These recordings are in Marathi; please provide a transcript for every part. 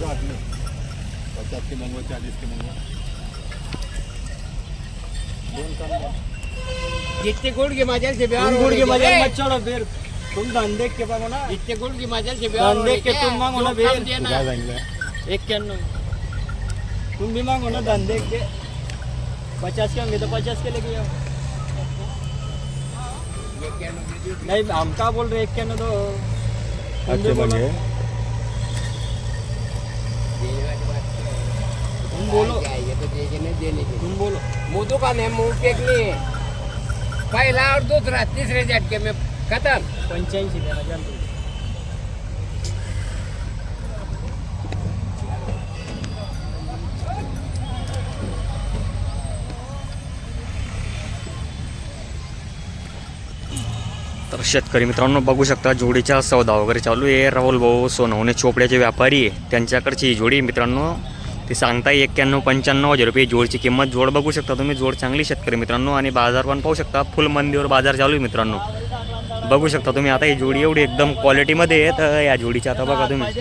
साठ में। पचास के मंगो चालीस के मंगो जितने गुड़ की मजल से तुम गुड़ की मज़ा मत छोड़ो फिर तुम धंधे के पागो ना जितने गुड़ की मजल से ब्याह धंधे के तुम मांगो ना फिर। क्या जाएँगे इक्यानवे। तुम भी मांगो ना धंधे के। पचास के होंगे तो पचास के लेके जाओ। नहीं हम क्या बोल रहे इक्यानवे तो। तुम भी अच्छे बोलो। मंगे। ये तो देने के तुम बोलो मुंह है पहला और दूसरा तीसरे झटके में खत्म देना. तर शेतकरी मित्रांनो बघू शकता जोडीचा सौदा वगैरे चालू आहे. राहुल भाऊ सोनवणे चोपड्याचे व्यापारी आहे. त्यांच्याकडची ही जोडी मित्रांनो ती सांगताय एक्क्याण्णव पंच्याण्णव हजार रुपये जोडची किंमत. जोड बघू शकता तुम्ही. जोड चांगली शेतकरी मित्रांनो आणि बाजार पण पाहू शकता. फुल मंदीवर बाजार चालू आहे मित्रांनो. बघू शकता तुम्ही आता ही जोडी एवढी एकदम क्वालिटीमध्ये आहे. तर या जोडीची आता बघा तुम्ही.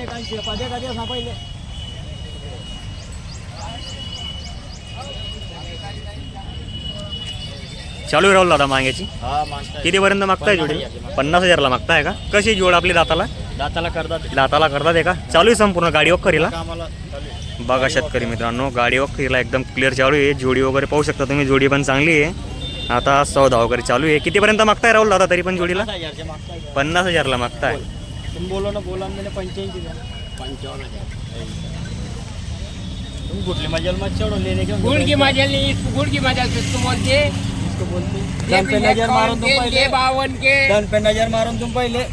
चालू आहे राहुल दादा मागायची हा कितीपर्यंत मागताय जोडी? पन्नास हजारला मागताय का? कशी जोड आपली दाताला? दाताला करतात. दाताला करतात आहे का? चालू आहे संपूर्ण गाडी वखरीला कामाला चालू आहे. बघा शेतकरी मित्रांनो गाडी वखरीला एकदम क्लिअर चालू आहे. जोडी वगैरे पाहू शकता तुम्ही जोडी पण चांगली आहे. आता सौदा वगैरे चालू आहे. कितीपर्यंत मागताय राहुल दादा तरी पण जोडीला? पन्नास हजारला मागताय. तुम बोलो ना बोला मैंने पंच्याऐंशी द्या पंचावन हजार. तुम कुठली मजाल मत चढो लेने के गुड़ की मजल नहीं इस गुड़ की मजल से तुम बोलते. इसको बोलते. ये दन पे भी नजर मारून तुम के, पहिले. ये बावन के. दन पे नजर मारून तुम पहिले.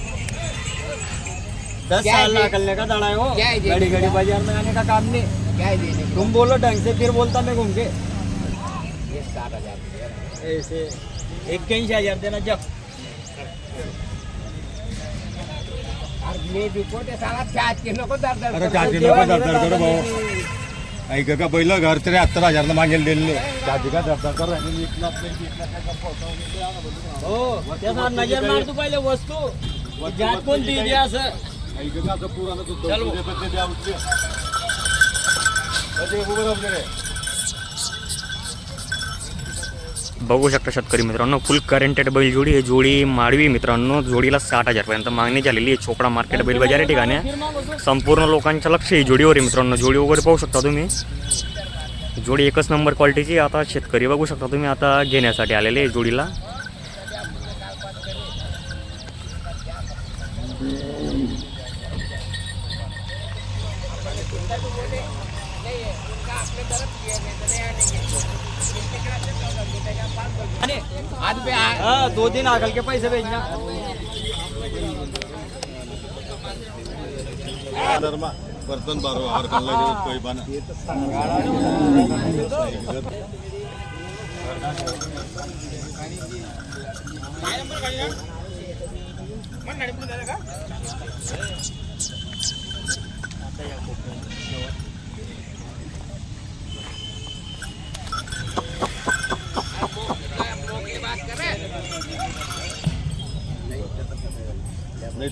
दस क्या साल है? निकलने का दाड़ा है वो क्या है? घड़ी घड़ी बाजार में आने का काम नहीं क्या है देने को? तुम बोलो ढंग से फिर बोलता मैं घूम के ये सात हजार रुपये। ऐसे एक्क्याऐंशी हजार देना जब और मी दुखवते साला छात के नको दर दर अरे करू. चाची नको दरदर करू भाऊ ऐक का पहिलं घर तरी हत्तर हजारला मागेल दिले चाची का कर आणा बोलू ना. हो त्याचा नजर मार तू पहिले वस्तू जात कोणती द्या तुझे द्या उभं. बघू शकता शेतकरी मित्रांनो फुल करेंटेड बैल जोडी आहे. जोडी माडवी मित्रांनो जोडीला साठ हजारपर्यंत मागणी झालेली आहे. चोपडा मार्केट बैल बाजार या ठिकाणी. संपूर्ण लोकांचं लक्ष आहे जोडीवर आहे मित्रांनो. जोडी वगैरे पाहू शकता तुम्ही. जोडी एकच नंबर क्वालिटीची आता शेतकरी बघू शकता तुम्ही. आता घेण्यासाठी आलेले आहे जोडीला. हाथ पे आ- हाँ दो दिन आकल के पैसे भेजना धर्मा बर्तन बारो हार गेलो कोई बाना. नाही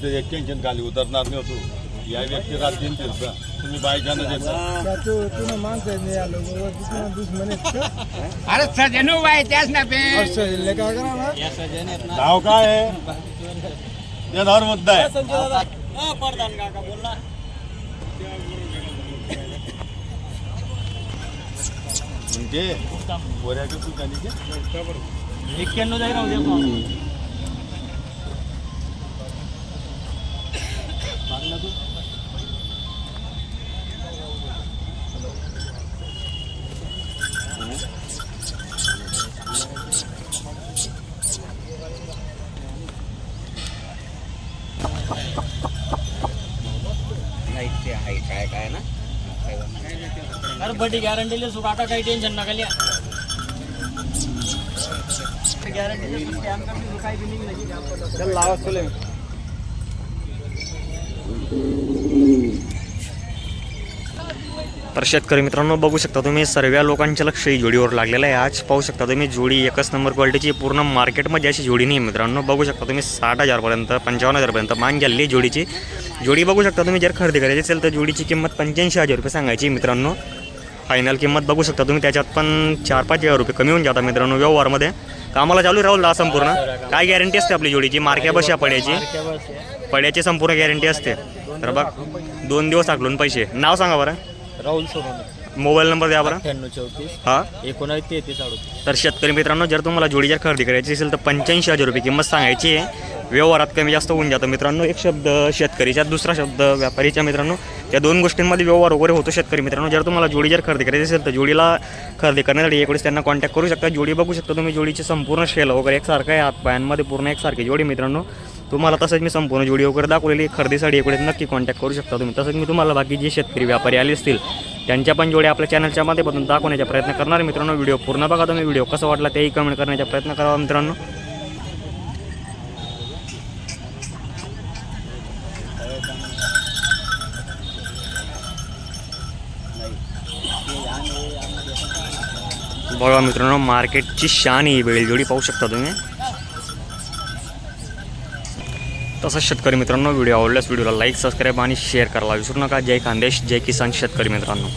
तर एक टेन्शन खाली उतरणार नाही होतो. या व्यक्ती रात दिन फिरता. तुम्ही बायकांना देता. अरे सजनू भाई त्याच ना पे काय आहे? ते मुद्दा आहे. हाँ म्हणजे ठिकाणी ते एक्क्याण्णव जाईल काय काय ना? अरे बड़ी गॅरंटी ले सुखा का काही टेन्शन नका लिया. गॅरंटी सुखाई भी नहीं लावा चले तर शेतकरी मित्रांनो बघू शकता तुम्ही सर्व लोकांच्या लक्ष ही जोडीवर लागलेलं आहे. आज पाहू शकता तुम्ही जोडी एकच नंबर क्वालिटीची पूर्ण मार्केटमध्ये अशी जोडी नाही मित्रांनो. बघू शकता तुम्ही साठ हजारपर्यंत पंचावन्न हजारपर्यंत मान गेलेली जोडीची. जोडी बघू शकता तुम्ही जर खरेदी करायची असेल तर जोडीची किंमत पंच्याऐंशी हजार रुपये सांगायची मित्रांनो. फायनल किंमत बघू शकता तुम्ही त्याच्यात पण चार पाच हजार रुपये कमी होऊन जातात मित्रांनो व्यवहारमध्ये. कामाला चालू राहुल दा संपूर्ण. काय गॅरंटी असते आपली जोडीची? मार्क्या बशा पड्याची. पड्याची संपूर्ण गॅरंटी असते. तर बघ दोन दिवस आकलून पैसे. नाव सांगा बरं. राहुल सोनवणे. मोबाईल नंबर द्या बरं. अठ्ठ्याण्णव चौतीस हां. एकोणावीस तेहतीस अडतीस. तर शेतकरी मित्रांनो जर तुम्हाला जोडी जर खरेदी करायची असेल तर पंच्याऐंशी हजार रुपये किंमत सांगायची आहे. व्यवहारात कमी जास्त होऊन जातं. मित्रांनो एक शब्द शेतकरीचा दुसरा शब्द व्यापारीच्या मित्रांनो त्या दोन गोष्टींमध्ये व्यवहार वगैरे होतो शेतकरी मित्रांनो. जर तुम्हाला जोडी जर खरेदी करायची असेल तर जोडीला खरेदी करण्यासाठी एकडे त्यांना कॉन्टॅक्ट करू शकता. जोडी बघू शकता तुम्ही जोडीची संपूर्ण शेल वगैरे एकसारखं आहे. हातपायांमध्ये पूर्ण एकसारखी जोडी मित्रांनो. तुम्हाला तसंच मी संपूर्ण जोडी वगैरे दाखवलेली खरेदीसाठी एकडे नक्की कॉन्टॅक्ट करू शकता तुम्ही. तसंच मी तुम्हाला बाकी जे शेतकरी व्यापारी आले असतील त्यांच्या पण जोड्या आपल्या चॅनलच्या माध्यमातून दाखवण्याचा प्रयत्न करणार मित्रांनो. व्हिडिओ पूर्ण बघा तुम्ही. व्हिडिओ कसा वाटला तेही कमेंट करण्याचा प्रयत्न करावा मित्रांनो. बघा मित्रांनो मार्केटची शान ही बैलजोडी पाहू शकता तुम्ही. तसंच शेतकरी मित्रांनो व्हिडिओ आवडल्यास व्हिडिओला लाईक सबस्क्राईब आणि शेअर करायला विसरू नका. जय खानदेश जय किसान शेतकरी मित्रांनो.